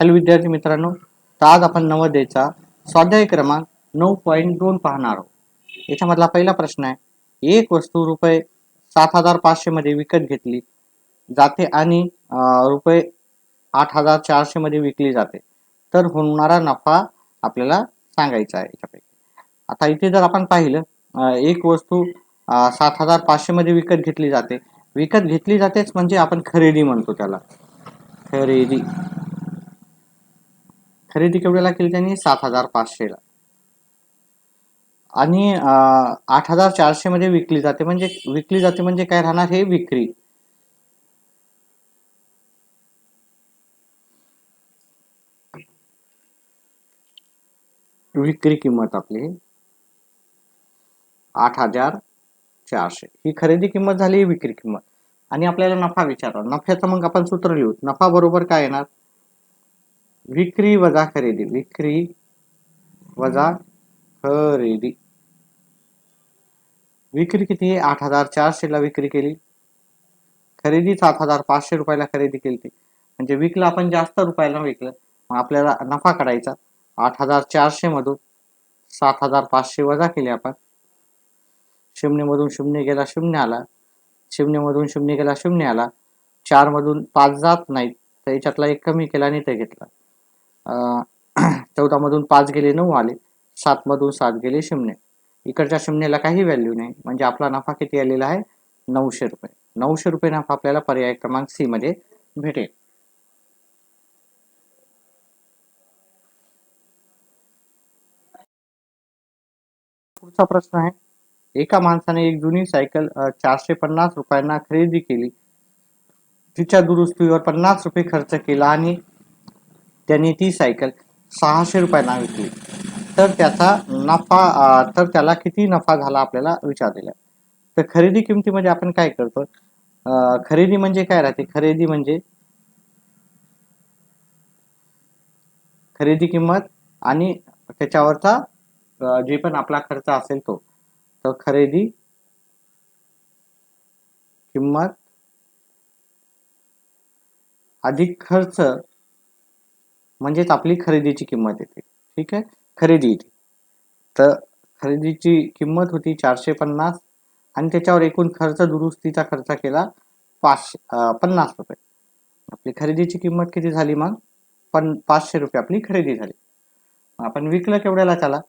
Hello विद्यार्थी मित्रांनो तर आज आपण नवदेचा स्वाध्याय क्रमांक नऊ पॉईंट दोन पाहणार आहोत. याच्यामधला पहिला प्रश्न आहे एक वस्तू रुपये सात हजार पाचशे मध्ये विकत घेतली जाते आणि रुपये आठ हजार चारशे मध्ये विकली जाते. तर होणारा नफा आपल्याला सांगायचा आहे याच्यापैकी. आता इथे जर आपण पाहिलं एक वस्तू सात हजार पाचशे मध्ये विकत घेतली जाते. विकत घेतली जातेच म्हणजे आपण खरेदी म्हणतो त्याला. खरेदी. खरेदी केवढ्याला केली त्यांनी? सात हजार पाचशेला. आणि आठ हजार चारशे मध्ये विकली जाते म्हणजे विकली जाते म्हणजे काय राहणार हे विक्री. विक्री किंमत आपली आठ हजार चारशे. ही खरेदी किंमत झाली विक्री किंमत. आणि आपल्याला नफा विचारला नफ्याचं मग आपण सूत्र लिहू. नफा बरोबर काय येणार? विक्री वजा खरेदी. विक्री वजा खरेदी. विक्री किती? आहे आठ हजार चारशे ला विक्री केली. खरेदी सात हजार पाचशे रुपयाला खरेदी केली ती. म्हणजे विकलं आपण जास्त रुपयाला विकलं. मग आपल्याला नफा काढायचा. आठ हजार चारशे मधून सात हजार पाचशे वजा केले आपण. शून्य मधून शून्य गेला शून्य आला. शून्य मधून शून्य गेला शून्य आला. चार मधून पाच जात नाहीत. तर याच्यातला एक कमी केला आणि ते घेतला. चौदा मधून पाच गेले नऊ आले. सात मधून सात गेले शून्य इकडच्या शून्यला काही व्हॅल्यू नाही. म्हणजे आपला नफा किती आलेला आहे? नऊशे रुपये. नऊशे रुपये नफा आपल्याला पर्याय क्रमांक सी मध्ये भेटेल. पुढचा प्रश्न आहे. एका माणसाने एक जुनी सायकल चारशे पन्नास रुपयांना खरेदी केली. तिच्या दुरुस्तीवर पन्नास रुपये खर्च केला आणि त्यांनी ती सायकल सहाशे रुपयांना विकली. तर त्याचा नफा तर त्याला किती नफा झाला आपल्याला विचारलेला. तर खरेदी किमतीमध्ये आपण काय करतो? खरेदी म्हणजे काय राहते? खरेदी म्हणजे खरेदी किंमत आणि त्याच्यावरचा जे पण आपला खर्च असेल तो. तर खरेदी किंमत अधिक खर्च म्हणजेच आपली खरेदीची किंमत येते. ठीक आहे? खरेदी येते. तर खरेदीची किंमत होती चारशे पन्नास आणि त्याच्यावर एकूण खर्च दुरुस्तीचा खर्च केला पाचशे पन्नास रुपये. आपली खरेदीची किंमत किती झाली मग? पण पाचशे रुपये आपली खरेदी झाली. आपण विकलं केवढ्याला त्याला?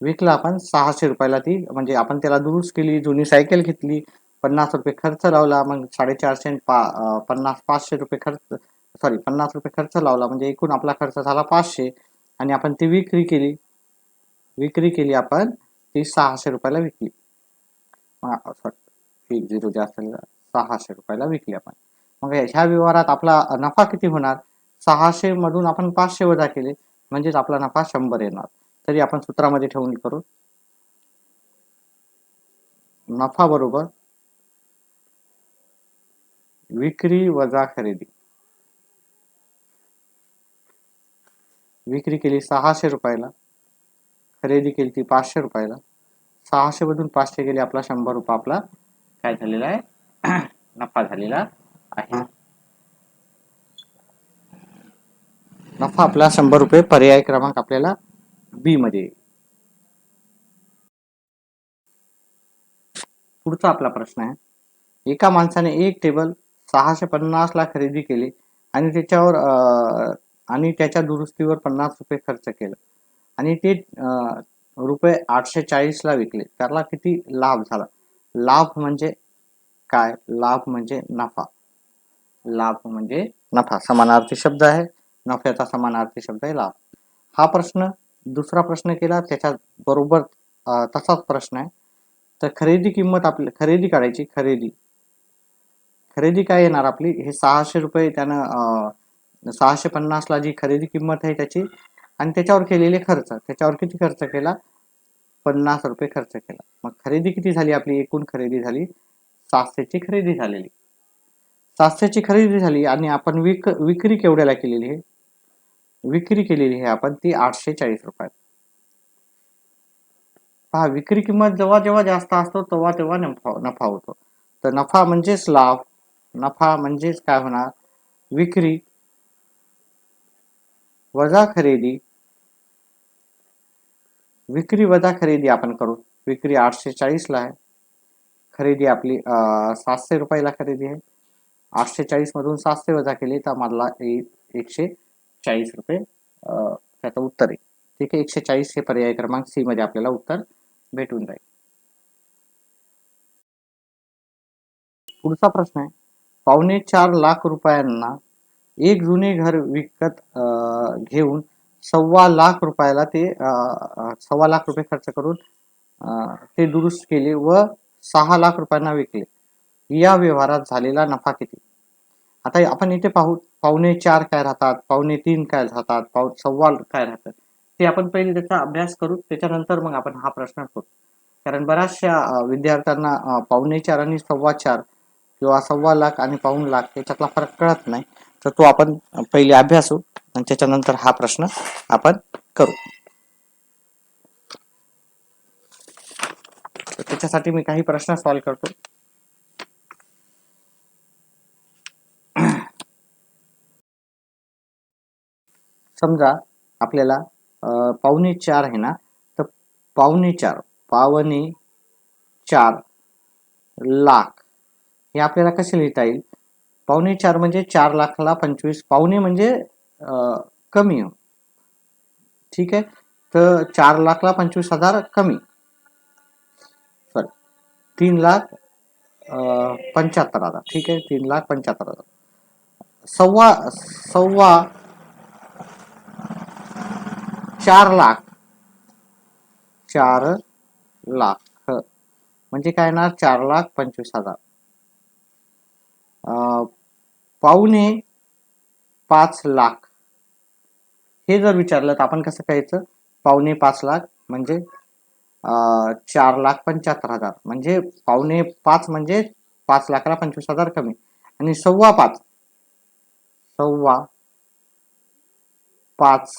विकलं आपण सहाशे रुपयाला ती म्हणजे आपण त्याला दुरुस्त केली जुनी सायकल घेतली पन्नास रुपये खर्च लावला मग साडेचारशे आणि पा पन्नास पाचशे रुपये खर्च सॉरी पन्नास रुपये खर्च लावला. म्हणजे एकूण आपला खर्च झाला पाचशे आणि आपण ती विक्री केली. विक्री केली आपण ती सहाशे रुपयाला विकली. सॉरी एक झिरो जे असेल सहाशे रुपयाला विकली आपण. मग ह्या व्यवहारात आपला नफा किती होणार? सहाशे मधून आपण पाचशे वजा केले म्हणजेच आपला नफा शंभर येणार. तरी आपण सूत्रामध्ये ठेवून करू. नफा बरोबर विक्री वजा खरेदी. विक्री केली सहाशे रुपयाला. खरेदी केली ती पाचशे रुपयाला. सहाशे मधून पाचशे गेले आपला शंभर रुपये आपला. काय झालेला आहे? नफा झालेला आहे. नफा आपला शंभर रुपये पर्याय क्रमांक आपल्याला बी मध्ये. पुढचा आपला प्रश्न आहे. एका माणसाने एक टेबल सहाशे पन्नास ला खरेदी केली आणि त्याच्यावर अं, आणि त्याच्या दुरुस्तीवर पन्नास रुपये खर्च केला. आणि ते अं, रुपये आठशे चाळीसला विकले. त्याला किती लाभ झाला? लाभ म्हणजे काय? लाभ म्हणजे नफा. लाभ म्हणजे नफा. समानार्थी शब्द आहे. नफ्याचा समानार्थी शब्द आहे लाभ. हा प्रश्न दुसरा प्रश्न केला. त्याच्या बरोबर तसाच प्रश्न आहे. तर खरेदी किंमत आपली खरेदी काढायची खरेदी. खरेदी काय येणार आपली? हे सहाशे रुपये त्यानं सहाशे पन्नासला जी खरेदी किंमत आहे त्याची आणि त्याच्यावर केलेले खर्च त्याच्यावर किती खर्च केला? पन्नास रुपये खर्च केला. मग खरेदी किती झाली? आपली एकूण खरेदी झाली सातशेची खरेदी झालेली. सातशेची खरेदी झाली आणि आपण विक विक्री केवढ्याला केलेली आहे? विक्री केलेली आहे आपण ती आठशे चाळीस रुपयात पहा विक्री किंमत जेव्हा जेव्हा जास्त असतो तेव्हा तेव्हा नफा नफा होतो. तर नफा म्हणजेच लाभ नफा म्हणजेच काय होणार? विक्री. वजा खरेदी विक्री वजा खरेदी आपण करू. विक्री आठशे चाळीसला आहे. खरेदी आपली सातशे रुपयाला खरेदी आहे. आठशे चाळीसमधून सातशे वजा केली तर मला एकशे चाळीस रुपये त्याचं उत्तर आहे. ठीक आहे एकशे चाळीस हे पर्याय क्रमांक सी मध्ये आपल्याला उत्तर भेटून जाईल. पुढचा प्रश्न आहे. पावणे चार लाख रुपयांना एक जुने घर विकत अं, घेऊन सव्वा लाख रुपयाला ते सव्वा लाख रुपये खर्च करून ते दुरुस्त केले व सहा लाख रुपयांना विकले. या व्यवहारात झालेला नफा किती? आता आपण इथे पाहू पावणे चार काय राहतात पावणे तीन काय राहतात पाव सव्वा काय राहतात ते आपण पहिले त्याचा अभ्यास करू त्याच्यानंतर मग आपण हा प्रश्न करू. कारण बऱ्याचशा विद्यार्थ्यांना पावणे चार आणि सव्वा चार किंवा सव्वा लाख आणि पाऊण लाख याच्यातला फरक कळत नाही. तर तो आपण पहिले अभ्यासू आणि त्याच्यानंतर हा प्रश्न आपण करू. त्याच्यासाठी मी काही प्रश्न सॉल्व्ह करतो. समजा आपल्याला अं, पावणे चार आहे ना तर पावणे चार पावणे चार लाख हे आपल्याला कसे लिहिता येईल? पावणे चार म्हणजे चार लाखाला पंचवीस पावणे म्हणजे कमी. ठीक आहे? तर चार लाखला पंचवीस हजार कमी. सॉरी तीन लाख पंच्याहत्तर हजार. ठीक आहे? तीन लाख पंच्याहत्तर हजार. सव्वा सव्वा चार लाख. चार लाख. म्हणजे काय ना चार लाख पंचवीस हजार. पाहुणे पावणे पाच लाख. हे जर विचारलं तर आपण कसं करायचं पावणे पाच लाख म्हणजे चार लाख पंच्याहत्तर हजार. म्हणजे पावणे पाच म्हणजे पाच लाखाला पंचवीस हजार कमी. आणि सव्वा पाच सव्वा पाच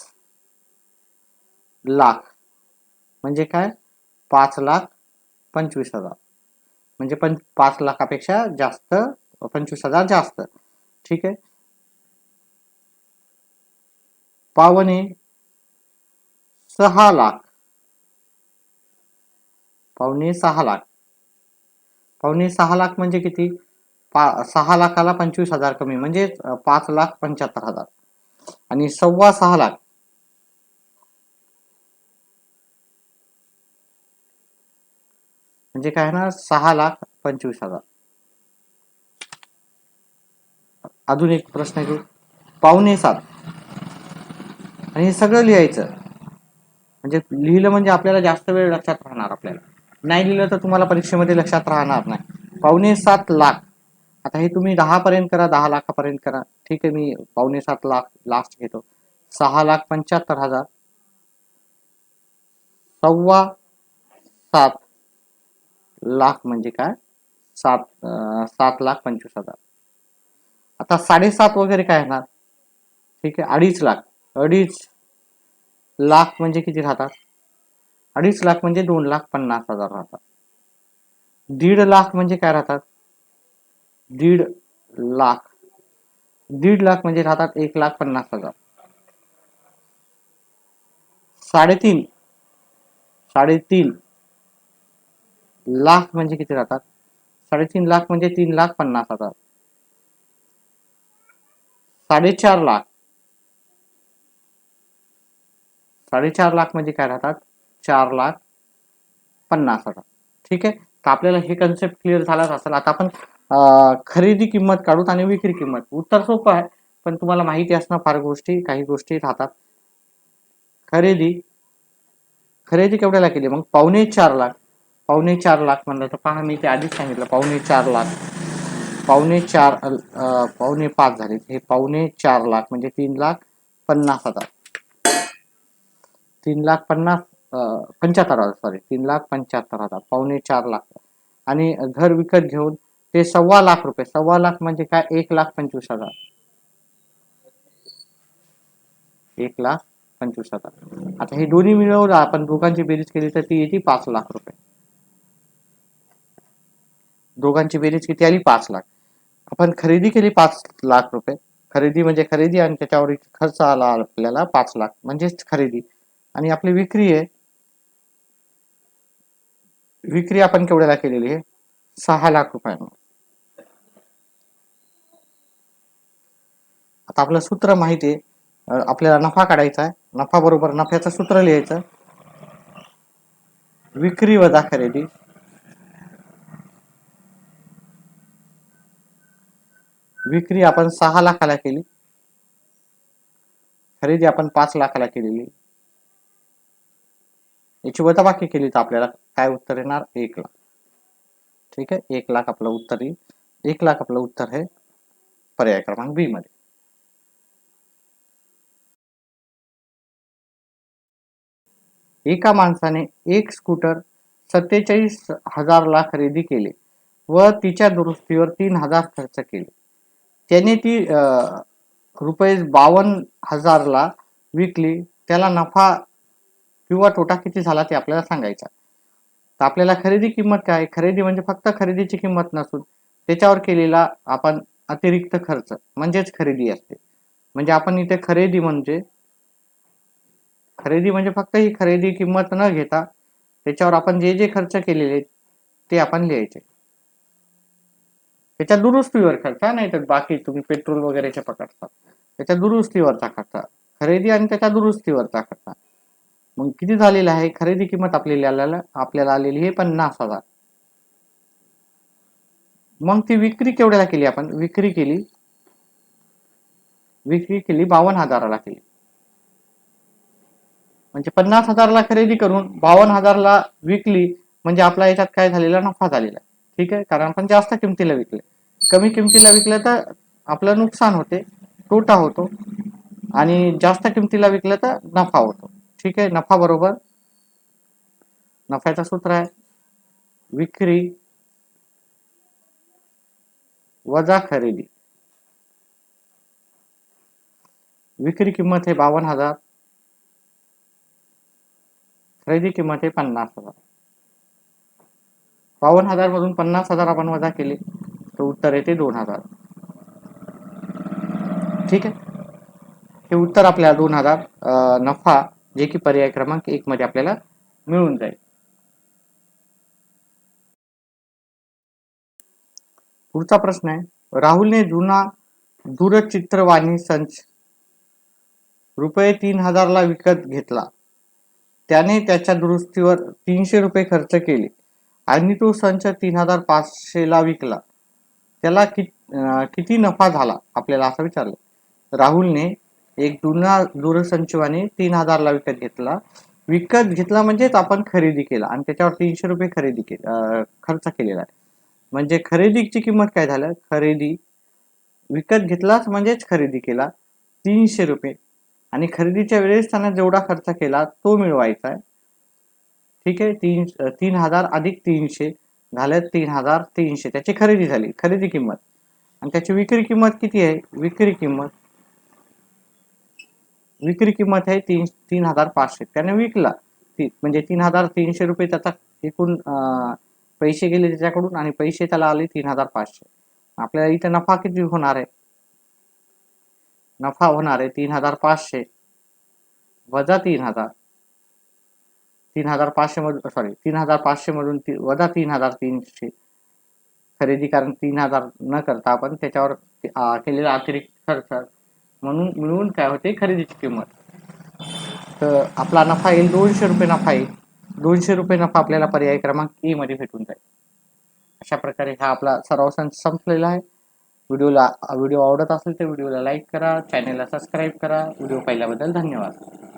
लाख म्हणजे काय? पाच लाख पंचवीस हजार. म्हणजे पण पाच लाखापेक्षा जास्त पंचवीस हजार जास्त. ठीक आहे? पावणे सहा लाख. पावणे सहा लाख. पावणे सहा लाख म्हणजे किती? पा सहा लाखाला पंचवीस हजार कमी म्हणजे पाच लाख पंच्याहत्तर हजार. आणि सव्वा सहा लाख. म्हणजे काय ना? सहा लाख पंचवीस हजार. अजून एक प्रश्न घेऊ पावणे सात. आणि हे सगळं लिहायचं. म्हणजे लिहिलं म्हणजे आपल्याला जास्त वेळ लक्षात राहणार आपल्याला. नाही लिहिलं तर तुम्हाला परीक्षेमध्ये लक्षात राहणार नाही. पावणे सात लाख. आता हे तुम्ही दहा पर्यंत करा दहा लाखापर्यंत करा. ठीक आहे मी पावणे सात लाख लास्ट घेतो. सहा लाख पंच्याहत्तर हजार. सव्वा सात लाख म्हणजे काय? सात सात लाख पंचवीस हजार. आता साडेसात वगैरे काय येणार? ठीक आहे, अडीच लाख. अडीच लाख म्हणजे किती राहतात? अडीच लाख म्हणजे दोन लाख पन्नास हज़ार राहतात. दीड लाख म्हणजे काय राहतात? दीड लाख. दीड लाख म्हणजे राहतात एक लाख पन्नास हज़ार. साडेतीन. साडेतीन लाख म्हणजे किती राहतात? साडेतीन लाख म्हणजे तीन लाख पन्नास हज़ार. साडेचार लाख. साडेचार लाख म्हणजे काय राहतात? चार लाख पन्नास हजार. ठीक आहे? तर आपल्याला हे कन्सेप्ट क्लिअर झालाच असेल. आता आपण खरेदी किंमत काढूत आणि विक्री किंमत. उत्तर सोपं आहे पण तुम्हाला माहिती असणं फार गोष्टी काही गोष्टी राहतात. खरेदी खरेदी केवढ्याला केली? मग पावणे चार लाख. पावणे चार लाख म्हणलं तर पहा मी ते आधीच सांगितलं पावणे चार लाख. पावणे चार पावणे पाच झाले. हे पावणे चार लाख म्हणजे तीन लाख पन्नास हजार. तीन लाख पन्नास पंच्याहत्तर हजार सॉरी तीन लाख पंच्याहत्तर हजार पावणे चार लाख. आणि घर विकत घेऊन ते सव्वा लाख रुपये सव्वा लाख म्हणजे काय? एक लाख पंचवीस हजार. एक लाख पंचवीस हजार. आता हे दोन्ही मिळवलं आपण दोघांची बेरीज केली तर ती येते पाच लाख रुपये. दोघांची बेरीज किती आली? पाच लाख. आपण खरेदी केली पाच लाख रुपये. खरेदी म्हणजे खरेदी आणि त्याच्यावर खर्च आला आपल्याला पाच लाख. म्हणजेच खरेदी. आणि आपली विक्री आहे. विक्री आपण केवढ्याला केलेली आहे? सहा लाख रुपयांना आता आपलं सूत्र माहिती आहे. आपल्याला नफा काढायचा आहे. नफा बरोबर नफ्याचं सूत्र लिहायचं. विक्री वजा खरेदी. विक्री आपण सहा लाखाला केली. खरेदी आपण पाच लाखाला केलेली. याची वजाबाकी केली तर आपल्याला काय उत्तर येणार? एक लाख. ठीक आहे? एक लाख आपलं उत्तर येईल. एक लाख आपलं उत्तर आहे पर्याय क्रमांक बी मध्ये. एका माणसाने एक स्कूटर सत्तेचाळीस हजारला खरेदी केले व तिच्या दुरुस्तीवर तीन हजार खर्च केले. त्याने ती रुपये बावन्न हजारला विकली. त्याला नफा किंवा तोटा किती झाला ते आपल्याला सांगायचा. तर आपल्याला खरेदी किंमत काय? खरेदी म्हणजे फक्त खरेदीची किंमत नसून त्याच्यावर केलेला आपण अतिरिक्त खर्च म्हणजेच खरेदी असते. म्हणजे आपण इथे खरेदी म्हणजे खरेदी म्हणजे फक्त ही खरेदी किंमत न घेता त्याच्यावर आपण जे जे खर्च केलेले आहेत, ते आपण लिहायचे. त्याच्या दुरुस्तीवर खर्च नाही तर बाकी तुम्ही पेट्रोल वगैरेचे पकडता त्याच्या दुरुस्तीवरचा खर्च खरेदी आणि त्याच्या दुरुस्तीवरचा खर्च मग किती झालेला आहे? खरेदी किंमत आपल्याला आपल्याला आलेली आहे पन्नास हजार मग ती विक्री केवढ्याला केली आपण? विक्री केली विक्री केली बावन्न हजाराला केली. म्हणजे पन्नास हजारला खरेदी करून बावन्न हजारला विकली म्हणजे आपला याच्यात काय झालेला? नफा झालेला. आहे. ठीक आहे? कारण आपण जास्त किमतीला विकले. कमी किमतीला विकलं तर आपलं नुकसान होते. तोटा होतो. आणि जास्त किमतीला विकलं तर नफा होतो. ठीक आहे? नफा बरोबर? नफ्याचं सूत्र आहे. विक्री वजा खरेदी. विक्री किंमत हे बावन्न हजार. खरेदी किंमत हे पन्नास हजार. बावन्न हजार मधून पन्नास हजार आपण वजा केले तर उत्तर येते दोन हजार. ठीक आहे? हे उत्तर आपल्याला दोन हजार नफा जे की पर्याय क्रमांक एक मध्ये आपल्याला मिळून जाईल. पुढचा प्रश्न आहे. राहुलने जुना दूरचित्रवाणी संच रुपये तीन हजारला विकत घेतला. त्याने त्याच्या दुरुस्तीवर तीनशे रुपये खर्च केले. आणि तो संच तीन हजार पाचशेला विकला. त्याला कि किती नफा झाला? आपल्याला असं विचारलं. राहुलने एक जुना दूरसंचवाने तीन हजारला विकत घेतला. विकत घेतला म्हणजेच आपण खरेदी केला आणि त्याच्यावर तीनशे रुपये खरेदी के खर्च केलेला आहे. म्हणजे खरेदीची किंमत काय झालं? खरेदी विकत घेतलाच म्हणजेच खरेदी केला. तीनशे रुपये. आणि खरेदीच्या वेळेस त्यांना जेवढा खर्च केला तो मिळवायचा आहे. ठीक आहे? तीन तीन हजार अधिक तीनशे झाल्या तीन हजार तीनशे. त्याची खरेदी झाली. खरेदी किंमत. आणि त्याची विक्री किंमत किती आहे? विक्री किंमत. विक्री किंमत आहे तीन तीन हजार पाचशे. त्याने विकला. ती म्हणजे तीन हजार तीनशे रुपये त्याचा एकूण पैसे गेले त्याच्याकडून आणि पैसे त्याला आले तीन हजार पाचशे. आपल्याला इथे नफा किती होणार आहे? नफा होणार आहे तीन हजार पाचशे. वजा तीन हजार. तीन हजार पाचशे मधून सॉरी तीन हजार पाचशे मधून ती वजा तीन हजार तीनशे खरेदी कारण तीन हजार न करता आपण त्याच्यावर केलेला अतिरिक्त खर्च. म्हणून मिळून काय होते? खरेदीची किंमत. तर आपला नफा येईल दोनशे रुपये नफा येईल. दोनशे रुपये नफा आपल्याला पर्याय क्रमांक ए मध्ये भेटून जाईल. अशा प्रकारे हा आपला सराव सण संपलेला आहे. व्हिडिओला व्हिडिओ आवडत असेल तर व्हिडिओला लाईक करा चॅनलला सबस्क्राईब करा. व्हिडिओ पाहिल्याबद्दल धन्यवाद.